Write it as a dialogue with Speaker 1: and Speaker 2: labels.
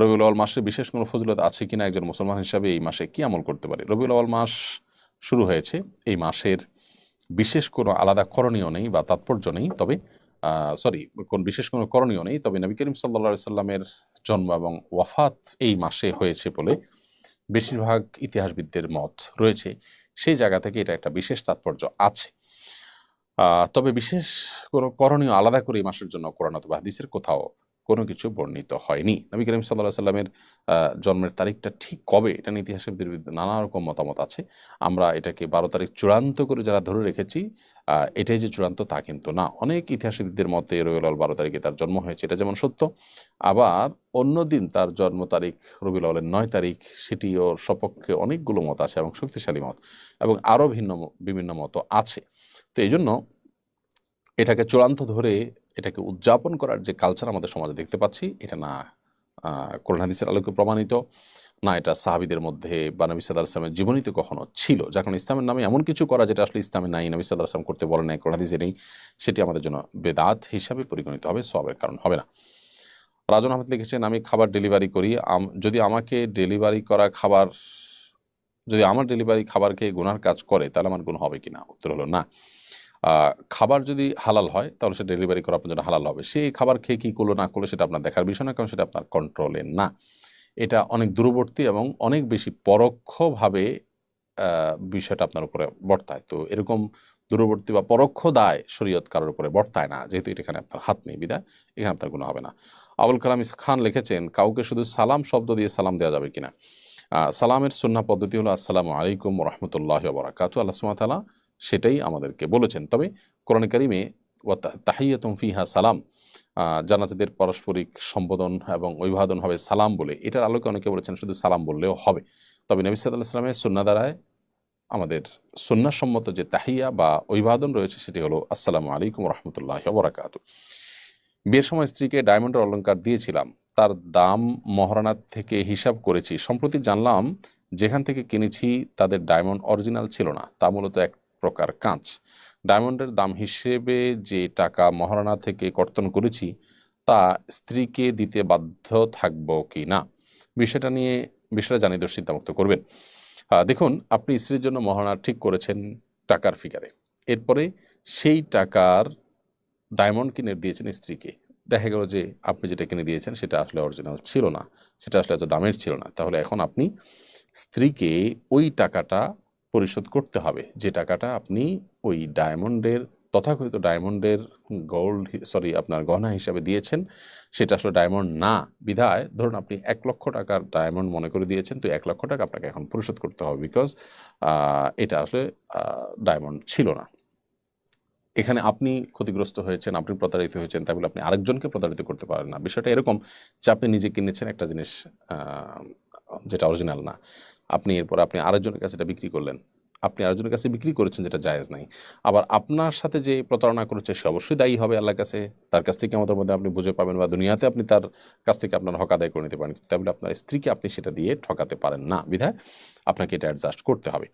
Speaker 1: রবিউল আওয়াল মাসে বিশেষ কোনো ফজিলত আছে কিনা একজন মুসলমান হিসাবে এই মাসে কি আমল করতে পারে? রবিউল আওয়াল মাস শুরু হয়েছে, এই মাসের বিশেষ কোনো আলাদা করণীয় নেই বা তাৎপর্য নেই, তবে সরি কোন বিশেষ কোনো করণীয় নেই, তবে নবী করিম সাল্লা সাল্লামের জন্ম এবং ওয়াফাত এই মাসে হয়েছে বলে বেশিরভাগ ইতিহাসবিদদের মত রয়েছে। সেই জায়গা থেকে এটা একটা বিশেষ তাৎপর্য আছে। তবে বিশেষ কোনো করণীয় আলাদা করে এই মাসের জন্য কোরআন অথবা হাদিসের কোথাও কোনো কিছু বর্ণিত হয়নি। নবী করিম সাল্লাহ সাল্লামের জন্মের তারিখটা ঠিক কবে? এটা নিয়ে ইতিহাসবিদদের বিরুদ্ধে নানা রকম মতামত আছে। আমরা এটাকে বারো তারিখ চূড়ান্ত করে যারা ধরে রেখেছি এটাই যে চূড়ান্ত তা কিন্তু না। অনেক ইতিহাসবিদদের মতে রবিউল বারো তারিখে তার জন্ম হয়েছে, এটা যেমন সত্য। আবার অন্য দিন তার জন্ম তারিখ রবিউল আউলের নয় তারিখ, সেটিও সপক্ষে অনেকগুলো মত আছে এবং শক্তিশালী মত এবং আরও ভিন্ন বিভিন্ন মত আছে। তো এই জন্য এটাকে চূড়ান্ত ধরে এটাকে উদযাপন করার যে কালচার আমাদের সমাজে দেখতে পাচ্ছি, এটা না কোরআন হাদিসের আলোকে প্রমাণিত, না এটা সাহাবিদের মধ্যে বা নবী সাল্লাহ আসলামের জীবনীতে কখনো ছিল। যার কারণে ইসলামের নামে এমন কিছু করা যেটা আসলে ইসলামে নাই, নবী সাল্লাহ আসলাম করতে বলে নাই, কোরআন হাদিসে নেই, সেটি আমাদের জন্য বেদাত হিসাবে পরিগণিত হবে সবের কারণ হবে না। রাজন আহমেদ লিখেছেন, আমি খাবার ডেলিভারি করি যদি আমাকে ডেলিভারি করা খাবার, যদি আমার ডেলিভারি খাবার খেয়ে গুনার কাজ করে, তাহলে আমার গুণ হবে কিনা? উত্তর হলো, না। খাবার যদি হালাল হয়, তাহলে সেটা ডেলিভারি করা আপনার জন্য হালাল হবে। সেই খাবার খেয়ে কী করল, না করল, সেটা আপনার দেখার বিষয় না, কারণ সেটা আপনার কন্ট্রোলে না। এটা অনেক দূরবর্তী এবং অনেক বেশি পরোক্ষভাবে বিষয়টা আপনার উপরে বর্তায়। তো এরকম দূরবর্তী বা পরোক্ষ দায় শরীয়ত কারোর উপরে বর্তায় না, যেহেতু এটা এখানে আপনার হাত নেই বিদায় এখানে আপনার কোনো হবে না। আবুল কালাম ইস খান লিখেছেন, কাউকে শুধু সালাম শব্দ দিয়ে সালাম দেওয়া যাবে কিনা? সালামের সুন্না পদ্ধতি হলো, আসসালামু আলাইকুম রহমতুল্লাহ বরাকাতু আল্লাহ সুমাতালা সেটাই আমাদেরকে বলেছেন। তবে কোরআন কারিমে তাহিয়াতুম ফিহা সালাম আহ, জান্নাতীদের পারস্পরিক সম্বোধন এবং অভিবাদন হবে সালাম বলে। এটার আলোকে অনেকে বলেছেন শুধু সালাম বললেও হবে। তবে নবী সাল্লাহ সাল্লামের সুন্না দ্বারায় আমাদের সুন্নাসম্মত যে তাহিয়া বা অভিবাদন রয়েছে সেটি হলো আসসালামু আলাইকুম রহমতুল্লাহ বরাকাত বিয়ের সময় স্ত্রীকে ডায়মন্ডের অলংকার দিয়েছিলাম। তার দাম মহারানার থেকে হিসাব করেছি। সম্প্রতি জানলাম যেখান থেকে কিনেছি তাদের ডায়মন্ড অরিজিনাল ছিল না। তা মূলত এক প্রকার কাঁচ। ডায়মন্ডের দাম হিসেবে যে টাকা মহারানা থেকে কর্তন করেছি, তা স্ত্রীকে দিতে বাধ্য থাকব কি না? বিষয়টা নিয়ে, বিষয়টা জানিয়ে চিন্তামুক্ত করবেন। দেখুন, আপনি স্ত্রীর জন্য মহারণা ঠিক করেছেন টাকার ফিগারে। এরপরে সেই টাকার ডায়মন্ড কিনে দিয়েছেন স্ত্রীকে। দেখা গেল যে আপনি যেটা কিনে দিয়েছেন, সেটা আসলে অরিজিনাল ছিল না। সেটা আসলে এত দামের ছিল না। তাহলে এখন আপনি স্ত্রীকে ওই টাকাটা পরিশোধ করতে হবে। যে টাকাটা আপনি ওই ডায়মন্ডের, তথাকথিত ডায়মন্ডের গোল্ড সরি আপনার গহনা হিসাবে দিয়েছেন, সেটা আসলে ডায়মন্ড না। বিধায় ধরুন আপনি এক লক্ষ টাকার ডায়মন্ড মনে করে দিয়েছেন, তো এক লক্ষ টাকা আপনাকে এখন পরিশোধ করতে হবে বিকজ এটা আসলে ডায়মন্ড ছিল না। এখানে আপনি ক্ষতিগ্রস্ত হয়েছেন, আপনি প্রতারিত হয়েছেন, তাই বলে আপনি আরেকজনকে প্রতারিত করতে পারেন না। বিষয়টা এরকম যে আপনি নিজে কিনেছেন একটা জিনিস যেটা অরিজিনাল না। আপনি এরপর আপনি আরেকজনের কাছে এটা বিক্রি করলেন। আপনি আরেকজনের কাছে বিক্রি করেছেন যেটা জায়েজ নাই। আবার আপনার সাথে যে প্রতারণা করেছে সে অবশ্যই দায়ী হবে আল্লাহর কাছে। তার কাছ থেকে আমাদের মধ্যে আপনি বুঝে পাবেন বা দুনিয়াতে আপনি তার কাছ থেকে আপনার হক আদায় করে নিতে পারেন। তাহলে বলে আপনার স্ত্রীকে আপনি সেটা দিয়ে ঠকাতে পারেন না। বিধায় আপনাকে এটা অ্যাডজাস্ট করতে হবে।